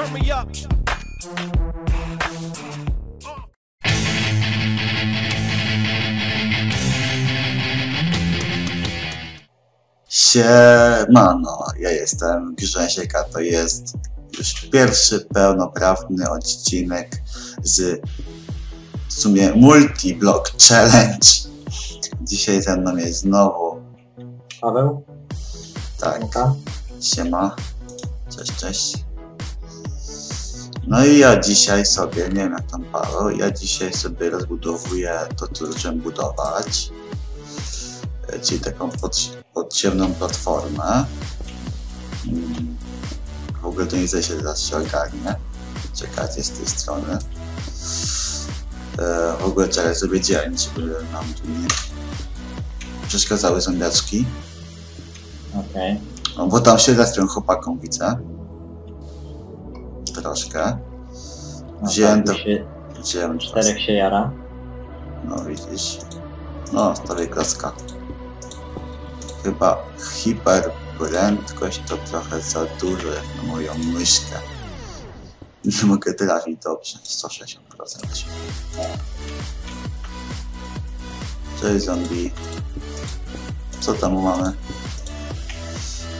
turn me up. Siemano, ja jestem Grzesiek, a to jest już pierwszy pełnoprawny odcinek z w sumie multi-block challenge. Dzisiaj ze mną jest znowu, Paweł? tak, siema, cześć, cześć. No i ja dzisiaj sobie, nie wiem jak tam Paweł, ja dzisiaj sobie rozbudowuję to, co zacząłem budować, e, czyli taką pod, podziemną platformę. Mm, W ogóle to nie zdaje się zaraz się ogarnie. Czekajcie z tej strony. E, W ogóle czekaj sobie dzień, żeby nam tu nie przeszkadzały zombiaczki. Okej. No, bo tam się z tym chłopaką widzę. Troszkę. No Wziąłem tak, to- się, Wziąłem czas. czterech się jara. No widzisz. No, stawię klocka. Chyba hiperprędkość to trochę za dużo jak na moją myszkę. Nie mogę trafić dobrze. 160%. Cześć zombie. Co tam mamy?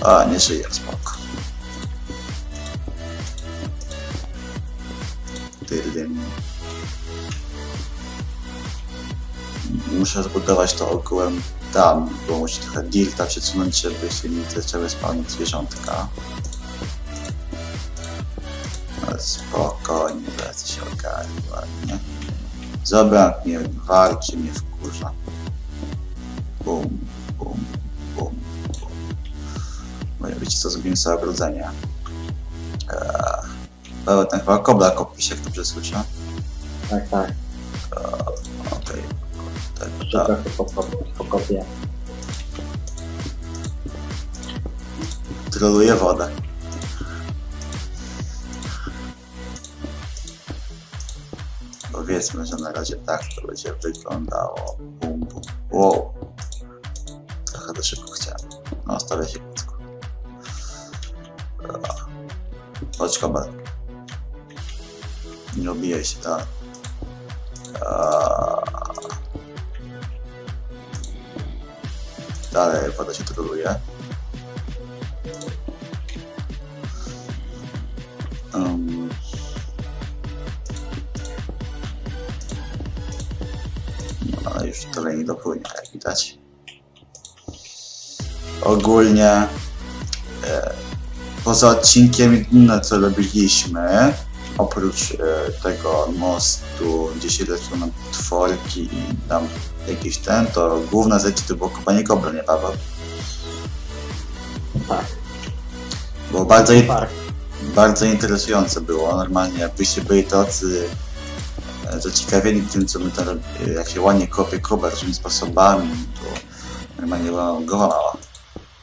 A, nie żyje, spoko. Tydym. Muszę zbudować to ogółem tam, bo muszę trochę dirta przesunąć, żeby się nie zaczęły spawnić zwierzątka. Ale spokojnie, zaraz się ogarnie ładnie. Zobacz mnie, walczy mnie wkurza. Bum, bum, bum, bum. Wiecie co, zrobimy sobie ogrodzenie. Eee, Paweł, ten chyba kobla kopi się, jak dobrze słyszę. Tak, tak. Okej. Tak, Jeszcze tak. trochę pokopię. Troluje wodę. Powiedzmy, że na razie tak to będzie wyglądało. Bum, bum. Wow. Trochę za szybko chciałem. No, stawia się krótko. Chodź, kobel. Nie obijaj się, tak. Dalej woda się troluje. Um, no, ale już tyle nie dopłynie, jak widać. Ogólnie e, poza odcinkiem jedyne co robiliśmy, oprócz e, tego mostu, gdzie się lecą nam potworki i tam jakiś ten, to główna rzecz to było kopanie kobra, nie Paweł? Tak. Było bardzo, Park. bardzo interesujące było. Normalnie jakbyście byli tacy e, zaciekawieni tym, co my tam jak się ładnie kopie kobra różnymi sposobami, to normalnie była głowa mała.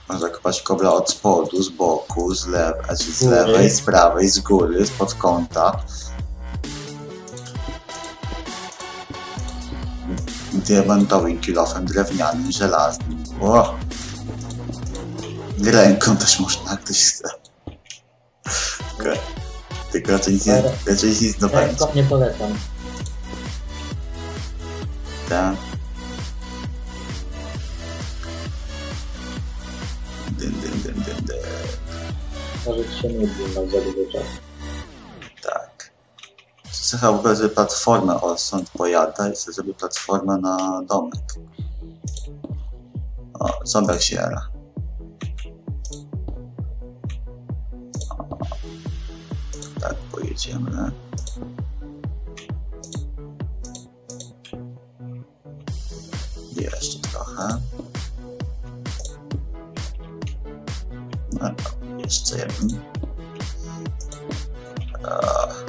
Można kopać kobra od spodu, z boku, z lewej, z góry. lewej, z prawej, z góry, spod kąta. Diamentowym kilofem, drewnianym, żelaznym. O! Ręką też można, jak ktoś chce. Okej. Tylko raczej nic raczej nic nie będzie. Ręką nie polecam. Tak. Może się nudzi na za czasu. Tak. Słuchaj, w zrobię platformę, o stąd pojada i sobie zrobię platformę na domek. O, zobacz się Tak, pojedziemy. Jeszcze trochę. No, jeszcze jeden. Eee,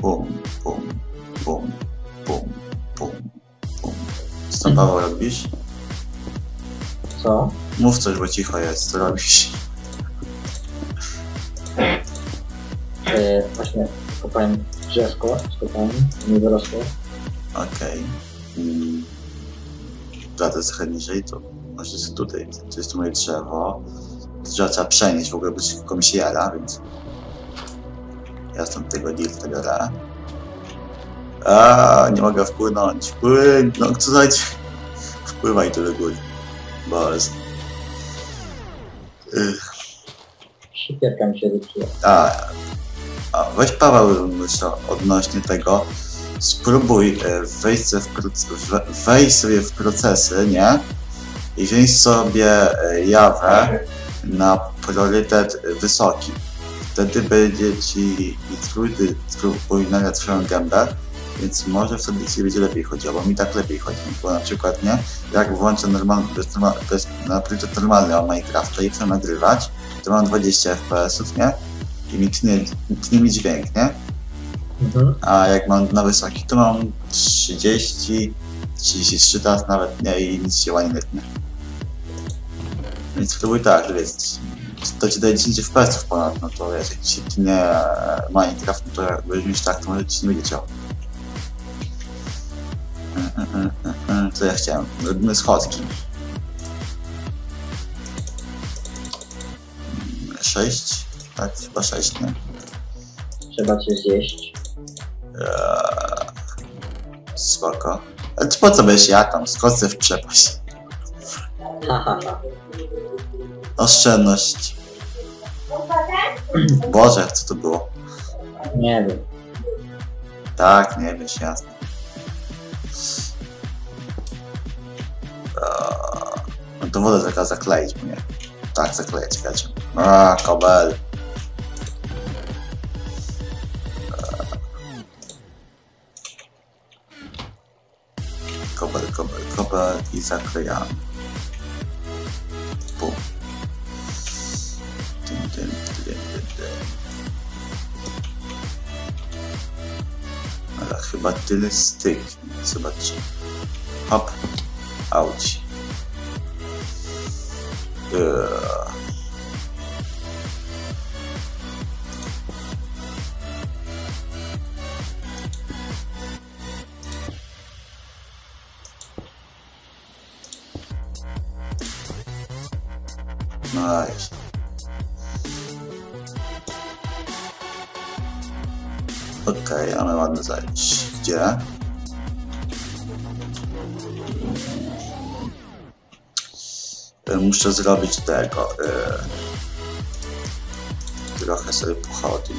Bum, bum, bum, bum, bum, bum. Co tam Paweł robisz? Co? Mów coś, bo cicho jest, co robisz? E, właśnie kopałem drzewko z kopalni. Nie wyrosło. Okej. Mm. Dobra, to jest trochę niżej, to może jest tutaj, to jest moje drzewo. Drzewo trzeba przenieść, w ogóle się jara, więc Ja stąd tego dirta biorę. A, nie mogę wpłynąć. Płyn, no co dajcie? Wpływaj tu do góry. Boże. Ych. Szykierka mi się zepsuła. A, a weź Paweł myślę odnośnie tego. Spróbuj e, wejść, sobie w, proc- we- wejść sobie w procesy, nie? I wziąć sobie e, Jawę na priorytet wysoki. Wtedy będzie ci trójdy na twoją gębę, więc może wtedy ci będzie lepiej chodziło, bo mi tak lepiej chodzi, bo na przykład nie, jak włączę normalny, bez, bez, na priorytet normalny o Minecrafta i chcę nagrywać, to mam 20 FPS-ów, nie? I mi tnie, tnie mi dźwięk, nie? Mhm. A jak mam na wysoki, to mam 30, 33 teraz nawet, nie? I nic się ładnie nie tnie. Więc spróbuj tak, wiesz, to ci daje 10 FPS-ów ponad, no to wiesz, jak ci tnie Minecraft, no to jak weźmiesz tak, to może ci nie będzie działo. Mm, mm, mm. Co ja chciałem? Robimy schodki. 6? Tak, chyba 6, nie? Trzeba cię zjeść. Eee, spoko. Ale po co będziesz ja tam? Skoczę w przepaść. Ha, ha, ha. Oszczędność. Boże, co to było? Nie wiem. Tak, nie wiesz, jasne. Eee, no to wodę taka zakleić mnie. Tak, zaklejać wiecie. A, kobel. Eee, Kobel, kobel, kobel i zaklejamy. Chybatystyk. Zobaczcie. Hop. Auć. Yeah. Nice. Okej, okay, ale ładny zajęć. gdzie. Muszę zrobić tego. Trochę sobie pochodzę.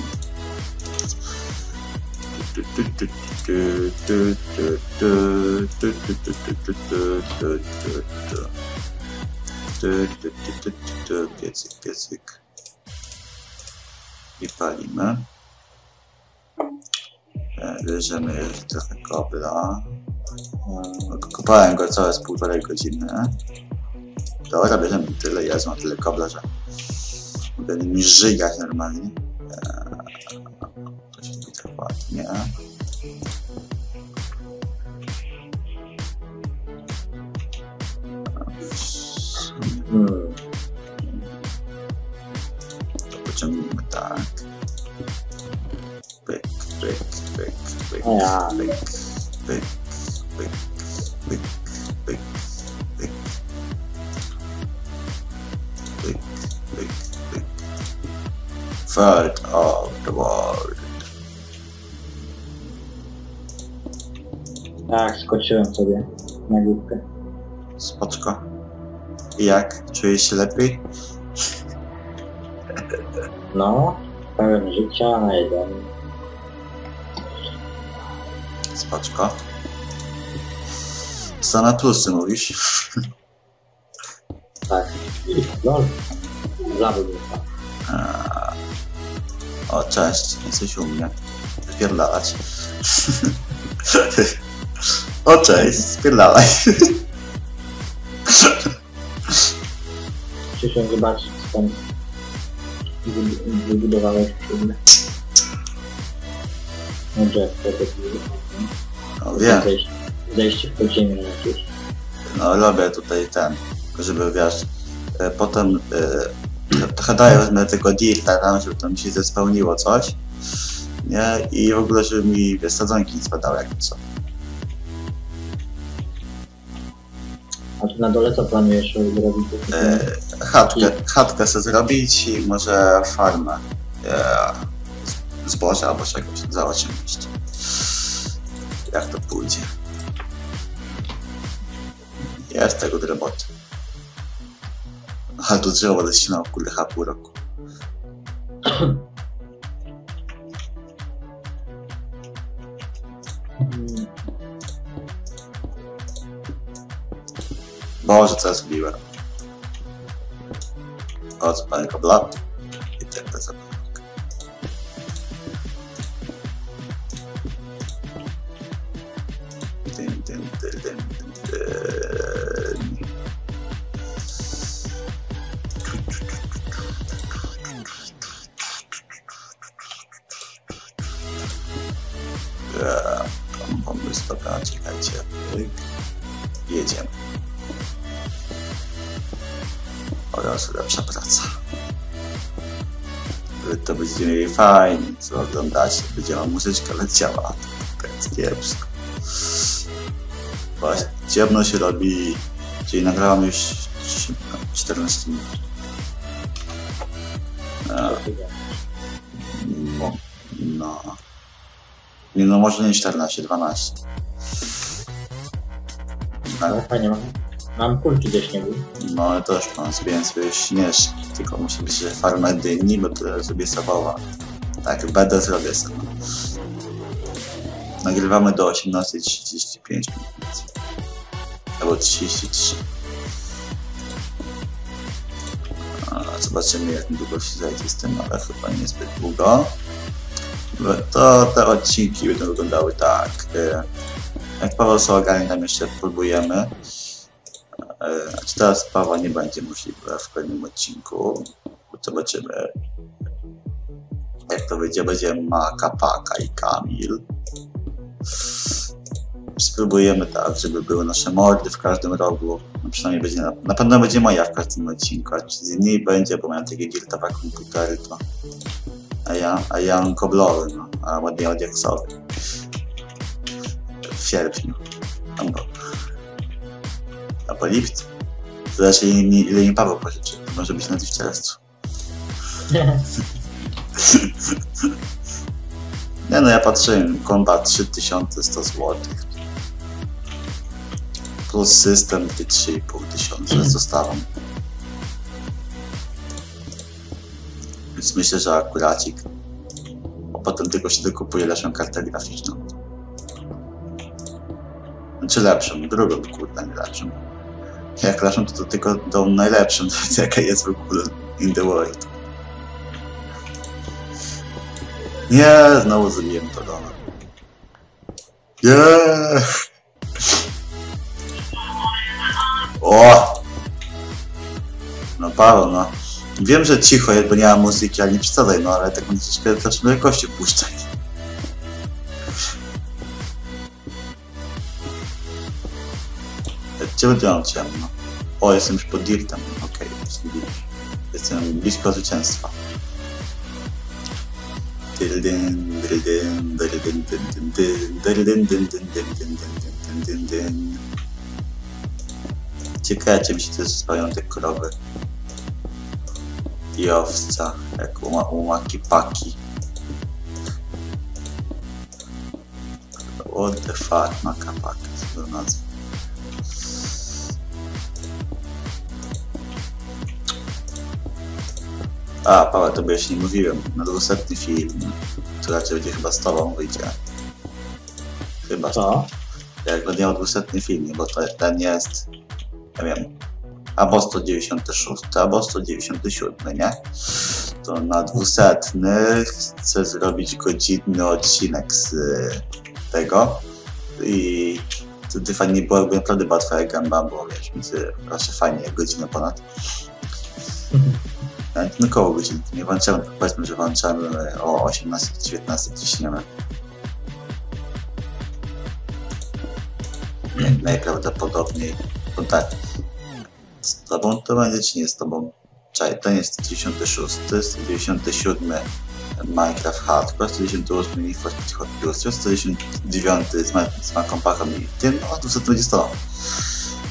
Piecyk, piecyk. I palimy. Bierzemy jeszcze trochę kobla. Kopałem go całe z półtorej godziny. Dobra, bierzemy tyle, ja mam tyle kobla, że będę mi żygać normalnie. Of the world. Tak, skoczyłem sobie na główkę. Spoczko. I jak? Czujesz się lepiej? No, pełen życia na jeden. Spoczko. Same plusy mówisz? Tak. Lol. Zawód O, cześć, jesteś u mnie. Spierdalać. O, cześć, spierdalaj. Przyszłem zobaczyć, co tam wy- wybudowałeś przy mnie. No Jeff, to tak No wiem, Zejście, zejście w podziemie jakieś. no robię tutaj ten, żeby wiesz, e, potem e, daję wezmę tego dirta tam, żeby tam się zespełniło coś. Nie? I w ogóle, żeby mi sadzonki nie spadały jak co. A tu na dole co planujesz zrobić? E, chatkę, chatkę sobie zrobić i może farmę. E, zboża albo czegoś. Jeszcze. Jak to pójdzie. Jest tego do roboty. あどちら私の앞길을 가보라고. Może teraz biłem. Od pani Kabla. Ja, Mam pomysł, dobra, czekajcie. Jedziemy. oraz lepsza praca. To będzie mieli fajnie, co oglądacie, będzie wam muzyczka leciała, to jest kiepsko. Właśnie, ciemno się robi, czyli nagrałam już 14 minut. A, no, no. Nie no, może nie 14, 12. No Ale fajnie, mam, mam kulki ze śniegu. No ja też mam zbieram sobie śnieżki, tylko musi być że farma dyni, bo tyle sobie sabowa. Tak, będę zrobię sobie. Nagrywamy do 18.35 mniej więcej. Albo 33. A, Zobaczymy jak długo się zajdzie z tym, ale chyba niezbyt długo. Bo To te odcinki będą wyglądały tak. e, Jak Paweł jeszcze próbujemy. E, Znaczy teraz Pawła nie będzie możliwe w kolejnym odcinku. Zobaczymy jak to wyjdzie. Będzie Maka, Paka i Kamil. Spróbujemy tak, żeby były nasze mordy w każdym rogu. No przynajmniej będzie na, na pewno będzie moja w każdym odcinku, a czy z innej będzie, bo miałem takie giltowe komputery, to a ja, a ja mam koblowy, no, a ładnie odiaksowy. W sierpniu. A po lipcu? Zależy ile mi, Paweł pożyczy. Może być na w czerwcu. Nie no, ja patrzyłem, komba 3100 zł. Plus system i 3,5 tysiąca zostało. Więc myślę, że akuracik. A potem tylko się dokupuje lepszą kartę graficzną. Znaczy lepszą, drugą kurde, nie lepszą. Jak lepszą, to, to tylko tą najlepszą, jaka jest w ogóle in the world. Nie, znowu zrobiłem to dole. Nie. O! No Paweł, no. Wiem, że cicho, jakby nie ma muzyki, ale nie przesadzaj, no ale taką muzyczkę zaczyna jakości puszczać. Gdzie wyglądam ciemno? O, jestem już pod dirtem. Okej, okay, jestem blisko zwycięstwa. Ciekawe, czy mi się też spają te krowy. I owca, jak u, ma, u maki paki. What the fuck, maka paki, co to nazwa? A, Paweł, to jeszcze nie mówiłem. Na dwusetny film, który raczej będzie chyba z tobą wyjdzie. Chyba. Co? Jak będę miał dwusetny film, bo to, ten jest, ja wiem, albo 196, albo 197, nie? To na dwusetny chcę zrobić godzinny odcinek z y, tego i wtedy fajnie było, jakby naprawdę była twoja gęba, bo wiesz, mi się raczej fajnie, godzinę ponad. No koło godziny. Nie włączamy, powiedzmy, że włączamy o 18-19 ciśniemy. Naj- Najprawdopodobniej. Bo tak. Z tobą to będzie, czy nie z tobą? Czekaj, ten jest 196, 197 Minecraft Hardcore, 198 Need for Speed Hot Pursuit, 199 z, ma z Maką Pachą i tym, no 220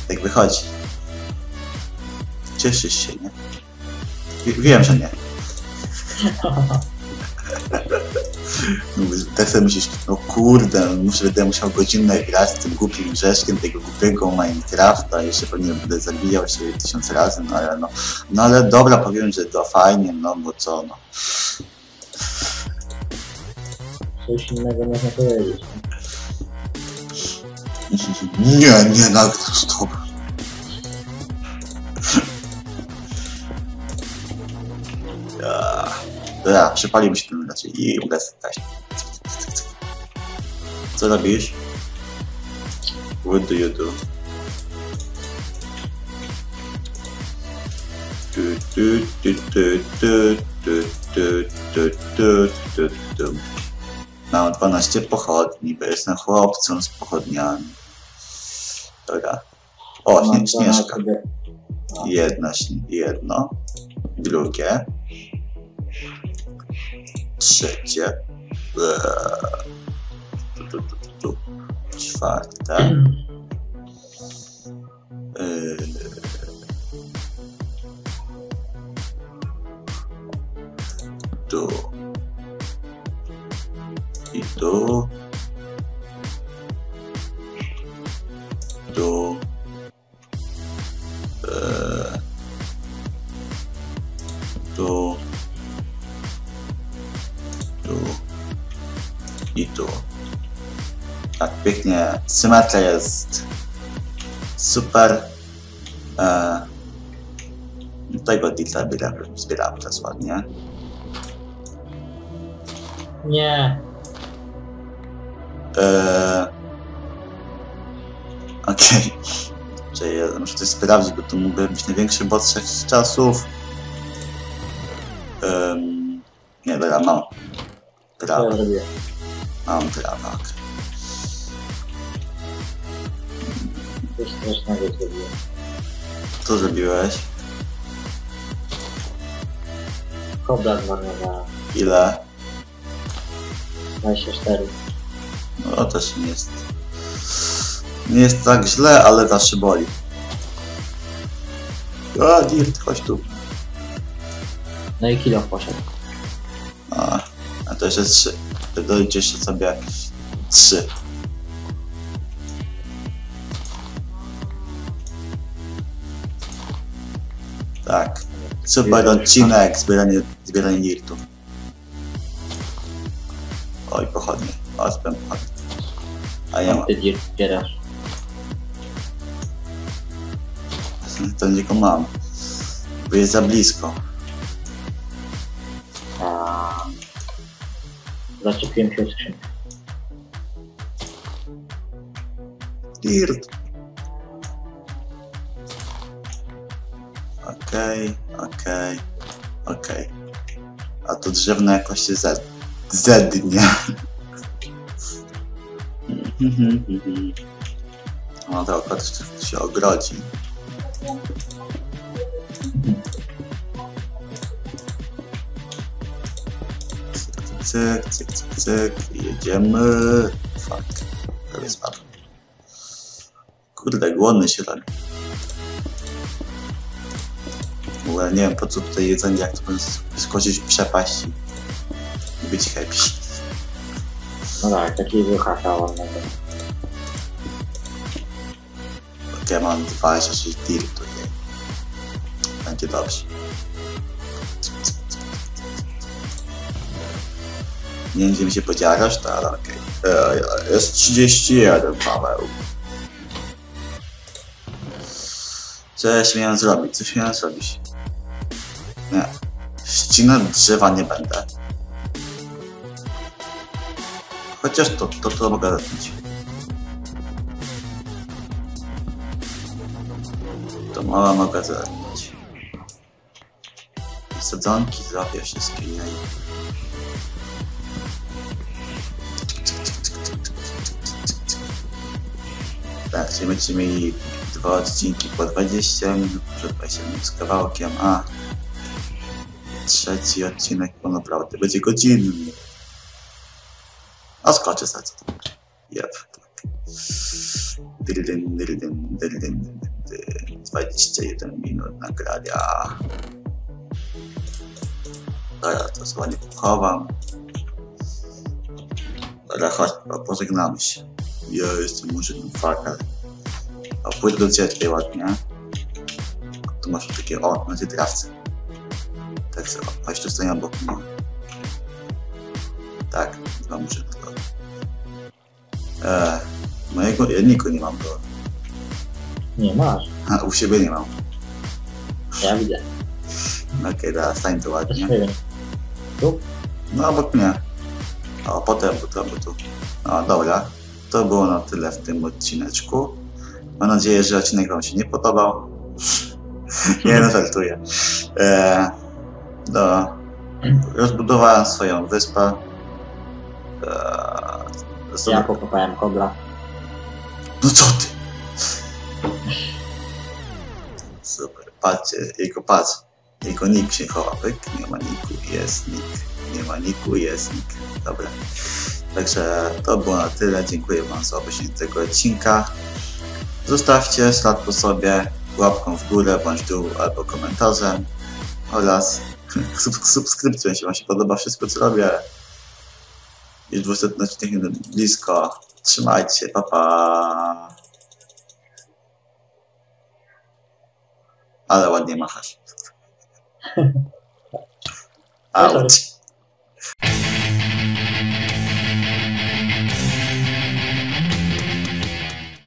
Jak wychodzi. Cieszysz się, nie? Wie- Wiem, że nie. Tak sobie myślisz, no kurde, muszę będę musiał godzinę grać z tym głupim grzeszkiem tego głupiego Minecrafta, jeszcze pewnie będę zabijał się tysiąc razy, no ale no, no ale dobra, powiem, że to fajnie, no bo co, no. Coś innego można powiedzieć. Nie, nie, nawet stop. A, przypalił mi się ten raczej i ugasł. Co robisz? What do you do? Mam 12 pochodni, bo jestem chłopcem z pochodniami. Dobra. O, śnieżka. Jedno, jedno. Drugie. saja. Fata eh, itu. Itu. Itu. Symetria jest super. Eee. Tego dilta zbieramy, teraz ładnie. Nie, Eee... Okej. Czyli ja muszę coś sprawdzić, bo to mógłby być największy bot z czasów. Um, nie, dobra, mam. Prawo, mam prawo. okej. Coś strasznego zrobiłem. Co zrobiłeś? Kobra zmarnowała. Ile? 24. No też nie jest. Nie jest tak źle, ale zawsze boli. A, Dirt, chodź tu. No i kilo poszedł. A, a to jeszcze trzy. Jeszcze sobie trzy. Tak. Super odcinek, zbieranie, zbieranie dirtów. Oj, pochodnie. O, zbieram pochodnie. A ja mam. Ty gdzie zbierasz? To nie go mam. Bo jest za blisko. A... Zaczepiłem się o skrzynkę. Dirt. Okej, okej, okej. A to drzewno jakoś się zed... zednie. No to akurat jeszcze się ogrodzi. Cyk, cyk, cyk, cyk. Jedziemy. Fuck. Prawie spadł. Kurde, głodny się robi. W ogóle nie wiem po co tutaj jedzenie, jak to skoczyć w przepaść i być happy. No tak, takiego haka ładnego. Mam 26 dirtu, jej. Będzie dobrze. Nie wiem, gdzie mi się podziała reszta, ale okej. Okay. Jest 31, Paweł. Co ja się miałem zrobić? Coś miałem zrobić? Nie. Ścinać drzewa nie będę. Chociaż to, to, to mogę robić. To mała mogę zrobić. Sadzonki zrobię wszystkie jej. Tak, czyli będziemy mieli dwa odcinki po 20 minut, przed 20 minut z kawałkiem, a trzeci odcinek po naprawdę będzie godzinny. A skoczę sobie. Jep, tak. Dyrydyn, dyrydyn, dyrydyn. 21 minut nagrania. Dobra, to sobie pochowam. Dobra, chodź, po- pożegnamy się. Ja jestem murzynem, fuck, ale... O, pójdę do ciebie ładnie. Tu masz takie, o, tej trawce. Tak, co, chodź tu stoję obok mnie. Tak, dwa murzyny, dobra. Eee, mojego jedniku nie mam, bo... Nie masz. A, u siebie nie mam. Ja widzę. Okej, dobra, stań tu ładnie. Nie wiem. No, obok mnie. O, potem, bo to, bo tu. O, dobra. To było na tyle w tym odcineczku. Mam nadzieję, że odcinek Wam się nie podobał. nie, no żartuję. E, no, rozbudowałem swoją wyspę. E, sobie- Ja pokopałem kobla. No co ty? Super. Patrzcie, jego patrz. Jego nick się chowa. Pyk, nie ma niku, jest nick. Nie ma niku, jest nick. Dobra. Także to było na tyle. Dziękuję Wam za obejrzenie tego odcinka. Zostawcie ślad po sobie łapką w górę bądź dół albo komentarzem oraz subskrypcją, jeśli Wam się podoba wszystko co robię. Już 200 odcinek blisko. Trzymajcie się, pa. Ale ładnie machasz. Auć.